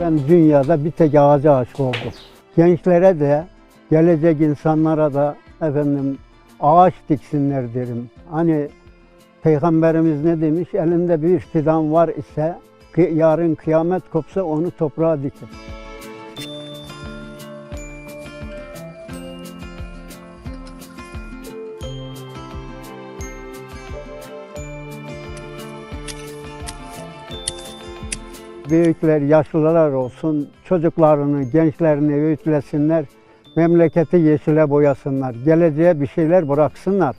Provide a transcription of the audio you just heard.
Ben dünyada bir tek ağaca aşık oldum. Gençlere de, gelecek insanlara da efendim ağaç diksinler derim. Hani Peygamberimiz ne demiş? Elinde bir fidan var ise yarın kıyamet kopsa onu toprağa dikin. Büyükler, yaşlılar olsun, çocuklarını, gençlerini öğütlesinler, memleketi yeşile boyasınlar, geleceğe bir şeyler bıraksınlar.